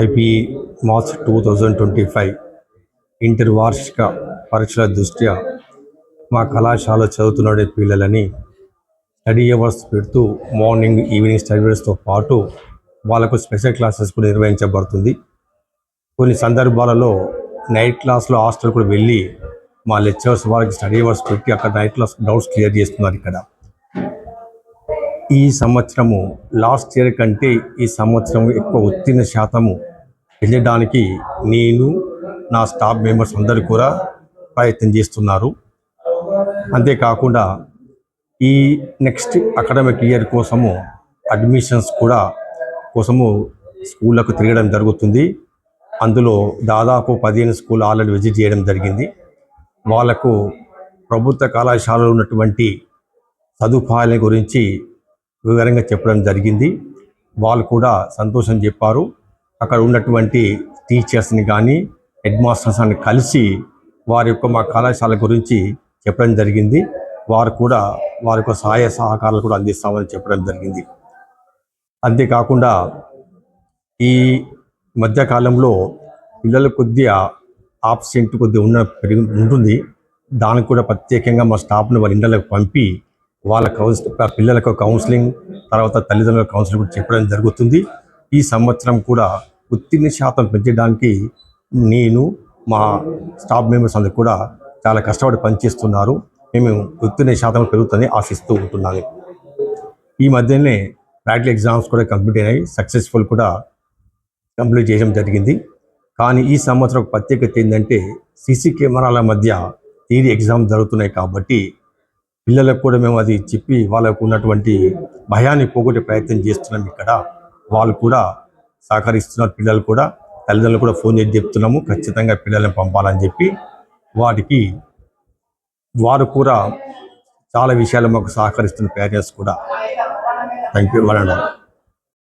IPE March two thousand twenty five inter వార్షిక పరీక్షల దృష్ట్యా మా కళాశాల చదువుతున్నాడే పిల్లలని స్టడీ అవర్స్ పెడుతూ మార్నింగ్ ఈవినింగ్ స్టడీ అవర్స్తో పాటు వాళ్ళకు స్పెషల్ క్లాసెస్ కూడా నిర్వహించబడుతుంది. కొన్ని సందర్భాలలో నైట్ క్లాస్లో హాస్టల్ కూడా వెళ్ళి మా లెక్చర్స్ వాళ్ళకి స్టడీ అవర్స్ పెట్టి అక్కడ నైట్ క్లాస్ డౌట్స్ క్లియర్ చేస్తున్నారు ఇక్కడ. ఈ సంవత్సరము లాస్ట్ ఇయర్ కంటే ఈ సంవత్సరం ఎక్కువ ఉత్తీర్ణ శాతము పెంచడానికి నేను నా స్టాఫ్ మెంబర్స్ అందరూ కూడా ప్రయత్నం చేస్తున్నారు. అంతేకాకుండా ఈ నెక్స్ట్ అకాడమిక్ ఇయర్ కోసము అడ్మిషన్స్ కూడా కోసము స్కూళ్ళకు తిరగడం జరుగుతుంది. అందులో దాదాపు పదిహేను స్కూల్ ఆల్రెడీ విజిట్ చేయడం జరిగింది. వాళ్ళకు ప్రభుత్వ కళాశాలలో ఉన్నటువంటి సదుపాయాల గురించి వివరంగా చెప్పడం జరిగింది. వాళ్ళు కూడా సంతోషం చెప్పారు. అక్కడ ఉన్నటువంటి టీచర్స్ని కానీ హెడ్ మాస్టర్స్ని కలిసి వారి యొక్క మా కళాశాల గురించి చెప్పడం జరిగింది. వారు కూడా వారి యొక్క సహాయ సహకారాలు కూడా అందిస్తామని చెప్పడం జరిగింది. అంతేకాకుండా ఈ మధ్యకాలంలో పిల్లలు కొద్దిగా ఆబ్సెంట్ కొద్దిగా ఉన్న పెరిగి ఉంటుంది. దానికి కూడా ప్రత్యేకంగా మా స్టాఫ్ని వాళ్ళ ఇండ్లకు పంపి వాళ్ళ కౌన్స్ పిల్లలకు కౌన్సిలింగ్ తర్వాత తల్లిదండ్రుల కౌన్సిలింగ్ కూడా చెప్పడం జరుగుతుంది. ఈ సంవత్సరం కూడా ఉత్తీర్ణ శాతం పెంచడానికి నేను మా స్టాఫ్ మెంబర్స్ అందరూ కూడా చాలా కష్టపడి పనిచేస్తున్నారు. మేము ఉత్తీర్ణ శాతం పెరుగుతుందని ఆశిస్తూ ఉంటున్నాను. ఈ మధ్యనే ప్రాక్టికల్ ఎగ్జామ్స్ కూడా కంప్లీట్ అయినాయి. సక్సెస్ఫుల్ కూడా కంప్లీట్ చేయడం జరిగింది. కానీ ఈ సంవత్సరం ఒక ప్రత్యేకత ఏంటంటే సీసీ కెమెరాల మధ్య థియరీ ఎగ్జామ్ జరుగుతున్నాయి కాబట్టి పిల్లలకు కూడా మేము అది చెప్పి వాళ్ళకు ఉన్నటువంటి భయాన్ని పోగొట్టే ప్రయత్నం చేస్తున్నాం ఇక్కడ. వాళ్ళు కూడా సహకరిస్తున్నారు. పిల్లలు కూడా తల్లిదండ్రులు కూడా ఫోన్ చేసి చెప్తున్నాము. ఖచ్చితంగా పిల్లల్ని పంపాలని చెప్పి వాటికి వారు కూడా చాలా విషయాలు మాకు సహకరిస్తున్న పేరెంట్స్ కూడా. Thank you one